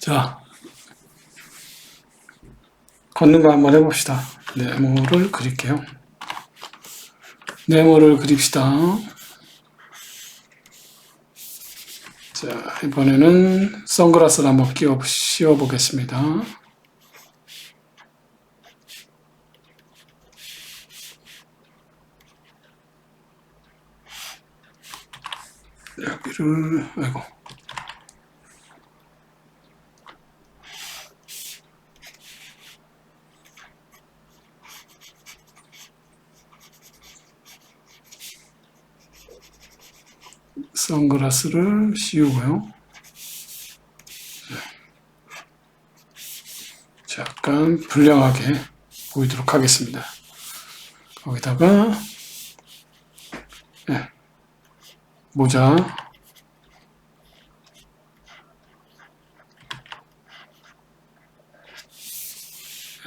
자, 걷는 거 한번 해봅시다. 네모를 그릴게요. 네모를 그립시다. 자, 이번에는 선글라스를 한번 끼워, 씌워 보겠습니다. 여기를, 아이고. 선글라스를 씌우고요. 자, 약간 불량하게 보이도록 하겠습니다. 거기다가 네, 모자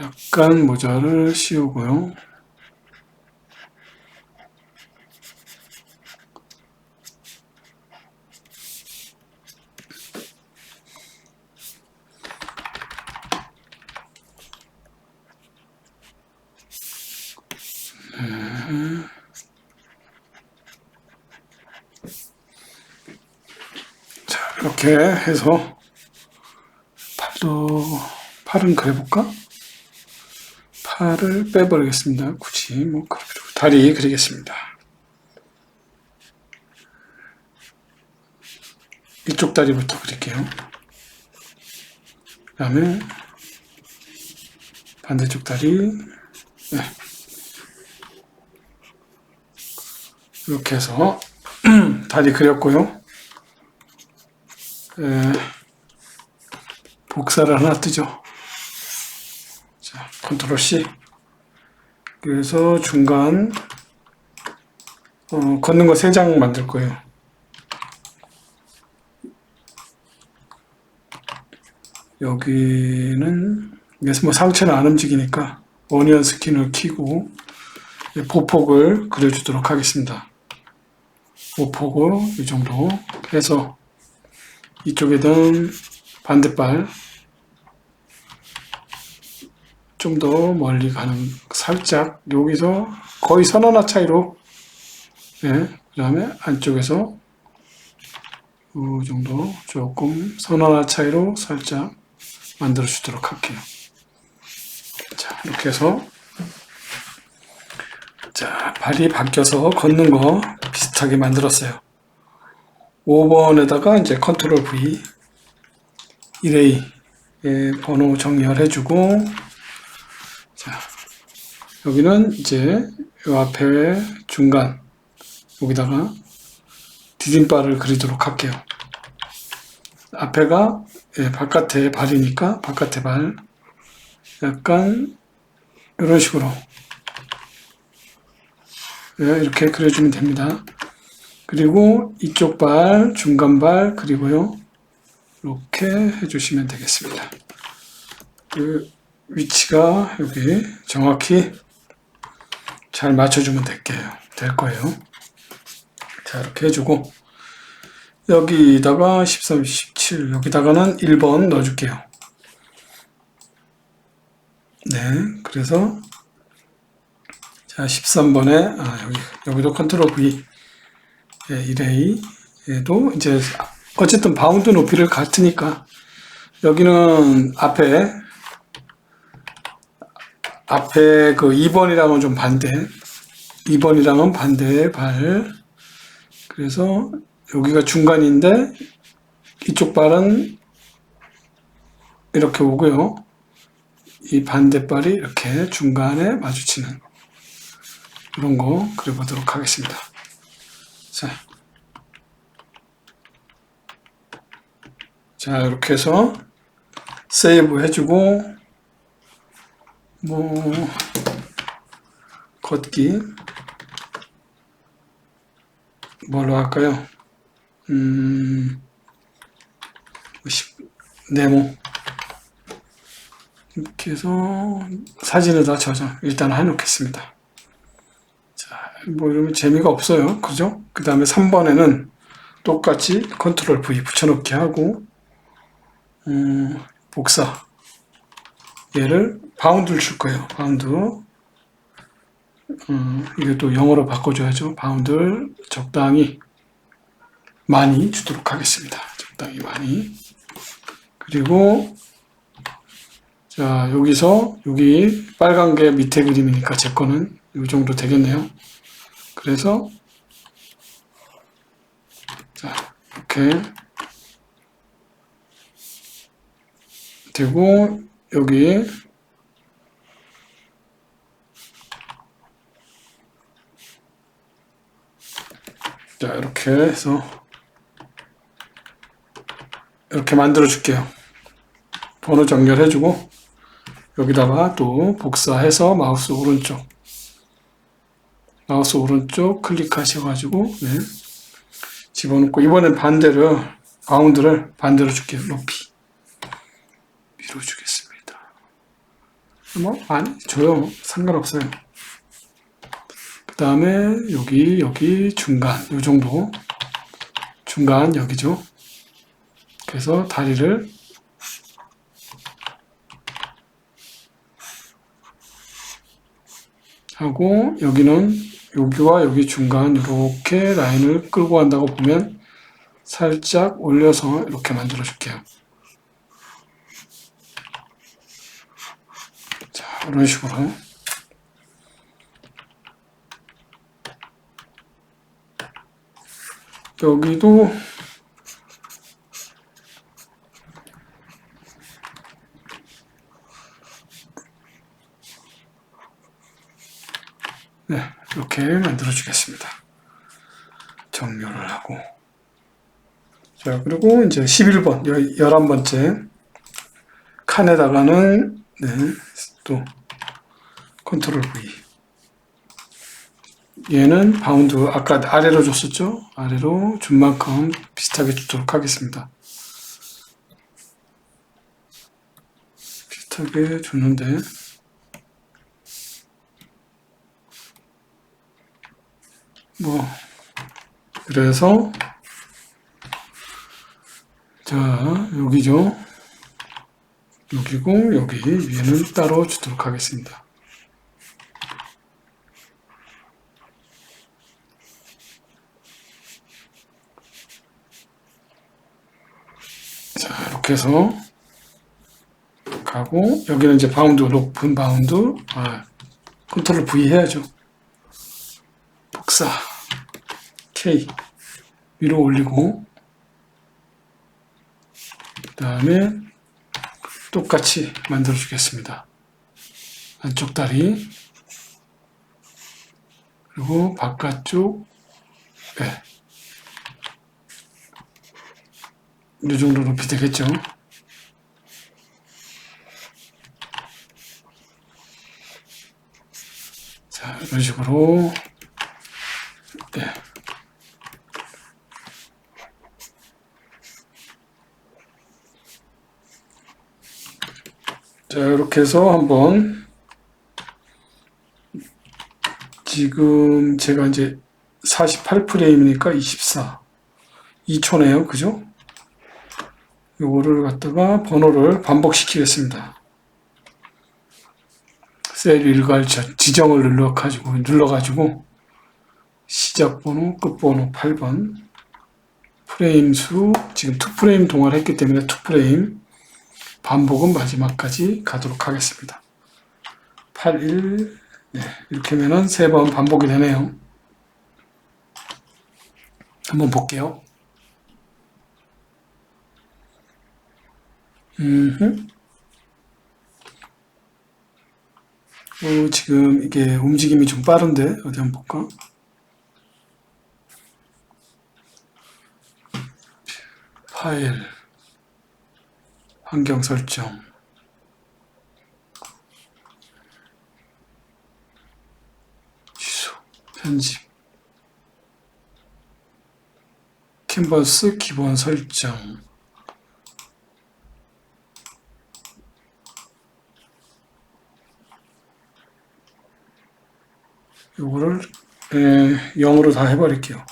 약간 모자를 씌우고요. 자, 이렇게 해서 팔도 팔은 그려볼까? 팔을 빼버리겠습니다. 굳이 뭐 그리고 다리 그리겠습니다. 이쪽 다리부터 그릴게요. 그 다음에 반대쪽 다리 네. 이렇게 해서 다리 그렸고요. 에, 복사를 하나 뜨죠. 자, 컨트롤 C. 그래서 중간 어, 걷는 거세장 만들 거예요. 여기는 그래서 뭐 상체는 안 움직이니까 어니언 스킨을 키고 보폭을 그려주도록 하겠습니다. 보폭을 이 정도 해서 이쪽에는 반대발 좀 더 멀리 가는 살짝 여기서 거의 선 하나 차이로 예, 그 다음에 안쪽에서 이 정도 조금 선 하나 차이로 살짝 만들어 주도록 할게요. 자 이렇게 해서 자 발이 바뀌어서 걷는 거 비슷하게 만들었어요. 5번에다가 이제 컨트롤 V 1A 예, 번호 정렬해주고 자 여기는 이제 요 앞에 중간 여기다가 디딤발을 그리도록 할게요. 앞에가 예, 바깥에 발이니까 바깥에 발 약간 이런 식으로 예, 이렇게 그려주면 됩니다. 그리고 이쪽 발, 중간 발 그리고요. 이렇게 해주시면 되겠습니다. 그 위치가 여기 정확히 잘 맞춰주면 될게요. 될 거예요. 자, 이렇게 해주고 여기다가 13, 17 여기다가는 1번 넣어줄게요. 네, 그래서 자 13번에 아, 여기 여기도 컨트롤 V 예, 1A에도 이제 어쨌든 바운드 높이를 같으니까 여기는 앞에 앞에 그 2번이랑은 좀 반대. 2번이랑은 반대의 발. 그래서 여기가 중간인데 이쪽 발은 이렇게 오고요. 이 반대발이 이렇게 중간에 마주치는 이런 거 그려보도록 하겠습니다 자, 자 이렇게 해서 세이브 해주고 뭐 걷기 뭘로 할까요? 음, 십- 네모 이렇게 해서 사진에다 저장 일단 해놓겠습니다. 자, 뭐 이러면 재미가 없어요. 그죠? 그 다음에 3번에는 똑같이 컨트롤 V 붙여넣기 하고 음, 복사. 얘를 바운드를 줄 거예요. 바운드. 음, 이게 또 영어로 바꿔줘야죠. 바운드를 적당히 많이 주도록 하겠습니다. 적당히 많이. 그리고 자 여기서 여기 빨간 게 밑에 그림이니까 제 거는 이 정도 되겠네요. 그래서 자 이렇게 되고 여기 자 이렇게 해서 이렇게 만들어 줄게요. 번호 정렬해주고 여기다가 또 복사해서 마우스 오른쪽 마우스 오른쪽 클릭하셔가지고 네. 집어넣고 이번엔 반대로 바운드를 반대로 줄게요. 높이 밀어주겠습니다. 뭐 아니 줘요. 상관없어요. 그 다음에 여기 여기 중간 요 정도 중간 여기죠. 그래서 다리를 하고 여기는 여기와 여기 중간 이렇게 라인을 끌고 간다고 보면 살짝 올려서 이렇게 만들어 줄게요. 자, 이런 식으로. 여기도 네, 이렇게 만들어 주겠습니다. 정렬을 하고. 자, 그리고 이제 11번, 11번째 칸에다가는 네, 또 컨트롤 V. 얘는 바운드 아까 아래로 줬었죠? 아래로 준 만큼 비슷하게 주도록 하겠습니다. 비슷하게 줬는데 뭐. 그래서 자 여기죠. 여기고 여기 위에는 따로 주도록 하겠습니다. 자 이렇게 해서 가고 여기는 이제 바운드 높은 바운드. 아 컨트롤 V 해야죠. 복사 K 위로 올리고 그 다음에 똑같이 만들어 주겠습니다. 안쪽 다리 그리고 바깥쪽 네. 이 정도 높이 되겠죠. 자, 이런 식으로 네. 자, 이렇게 해서 한번 지금 제가 이제 48프레임이니까 24. 2초네요. 그죠? 요거를 갖다가 번호를 반복시키겠습니다. 셀 일괄 지정을 눌러가지고, 눌러가지고, 시작 번호, 끝 번호 8번, 프레임 수, 지금 2프레임 동화를 했기 때문에 2프레임, 반복은 마지막까지 가도록 하겠습니다. 8, 1, 네, 이렇게 하면은 세번 반복이 되네요. 한번 볼게요. 음, 어, 지금 이게 움직임이 좀 빠른데 어디 한번 볼까? 파일 환경 설정. 취소 편집. 캔버스 기본 설정. 요거를 에, 0으로 다 해버릴게요.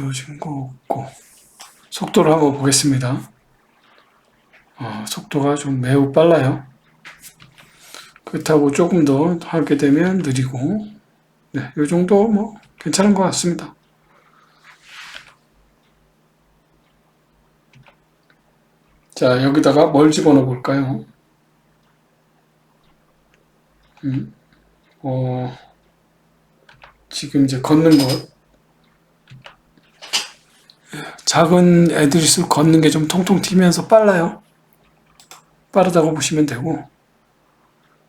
부서진 거 없고 속도를 한번 보겠습니다. 어, 속도가 좀 매우 빨라요. 그렇다고 조금 더 하게 되면 느리고 네, 이 정도 뭐 괜찮은 것 같습니다. 자, 여기다가 뭘 집어넣어 볼까요? 음, 어, 지금 이제 걷는 것. 작은 애들일수록 걷는 게 좀 통통 튀면서 빨라요. 빠르다고 보시면 되고,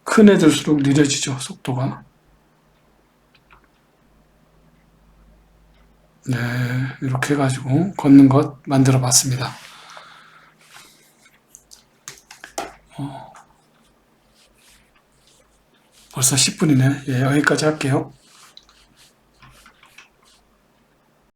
큰 애들일수록 느려지죠, 속도가. 네, 이렇게 해가지고 걷는 것 만들어 봤습니다. 벌써 10분이네. 예, 여기까지 할게요.